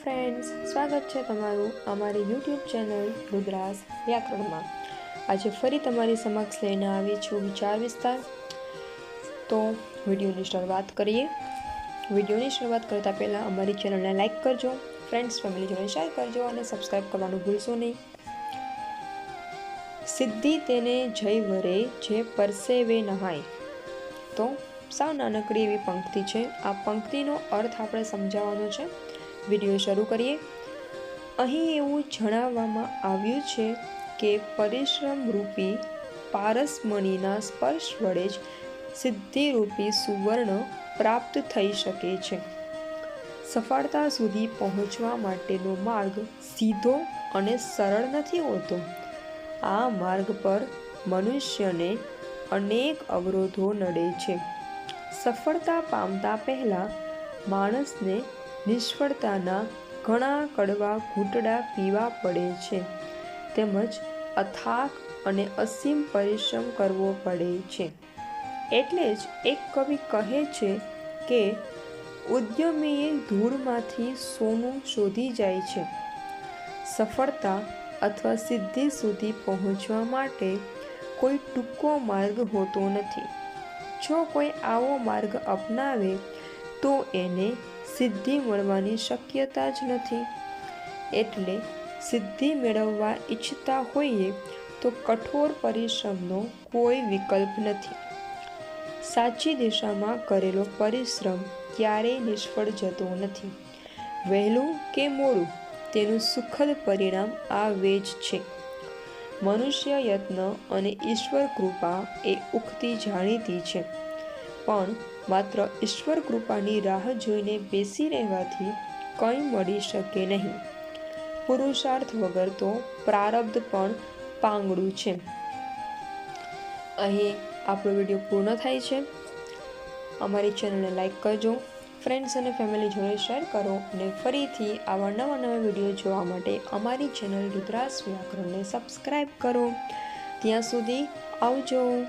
Friends સ્વાગત છે તમારું અમારી યુટ્યુબ ચેનલ રુદ્રાસ વ્યાકરણમાં. આજે ફરી તમારી સમક્ષ લઈને આવી છું વિચાર વિસ્તાર. તો વિડીયોની શરૂઆત કરીએ. વિડીયોની શરૂઆત કરતાં પહેલાં અમારી ચેનલને લાઇક કરજો ફ્રેન્ડ્સ ફેમિલી જોડે શેર કરજો અને સબસ્ક્રાઈબ કરવાનું ભૂલશો નહીં. સિદ્ધિ તેને જય વરે, જે પરસેવે નહાય. તો સાવ નાનકડી એવી પંક્તિ છે. આ પંક્તિનો અર્થ આપણે સમજાવવાનો છે. વીડિયો શરૂ કરીએ. અહીં એવું જણાવવામાં આવ્યું છે કે પરિશ્રમ રૂપી પારસમણીના સ્પર્શ વડે જ સિદ્ધિરૂપી સુવર્ણ પ્રાપ્ત થઈ શકે છે. સફળતા સુધી પહોંચવા માટેનો માર્ગ સીધો અને સરળ નથી હોતો. આ માર્ગ પર મનુષ્યને અનેક અવરોધો નડે છે. સફળતા પામતા પહેલાં માણસને નિષ્ફળતાના ઘણા કડવા ઘૂંટડા પીવા પડે છે. તેમજ અથાક અને અસીમ પરિશ્રમ કરવો પડે છે. એટલે જ એક કવિ કહે છે કે, ઉદ્યમીએ ધૂળમાંથી સોનું શોધી જાય છે. સફળતા અથવા સિદ્ધિ સુધી પહોંચવા માટે કોઈ ટૂંકો માર્ગ હોતો નથી. જો કોઈ આવો માર્ગ અપનાવે તો એને સિદ્ધિ મળવાની શક્યતા જ નથી. એટલે સિદ્ધિ મેળવવા ઈચ્છતા હોઈએ તો કઠોર પરિશ્રમનો કોઈ વિકલ્પ નથી. સાચી દિશામાં કરેલો પરિશ્રમ ક્યારેય નિષ્ફળ જતો નથી. વહેલું કે મોડું તેનું સુખદ પરિણામ આવે જ છે. મનુષ્ય યત્ન અને ઈશ્વર કૃપા એ ઉક્તિ જાણીતી છે. પણ માત્ર ઈશ્વર કૃપાની રાહ જોઈને બેસી રહેવાથી કંઈ મળી શકે નહીં. પુરુષાર્થ વગર તો પ્રારબ્ધ પણ પાંગડું છે. અહીં આપણો વીડિયો પૂર્ણ થાય છે. અમારી ચેનલને લાઈક કરજો, ફ્રેન્ડ્સ અને ફેમિલી જોડે શેર કરો અને ફરીથી આવા નવા નવા વીડિયો જોવા માટે અમારી ચેનલ રુદ્રાસ વ્યાકરણને સબસ્ક્રાઈબ કરો. ત્યાં સુધી આવજો.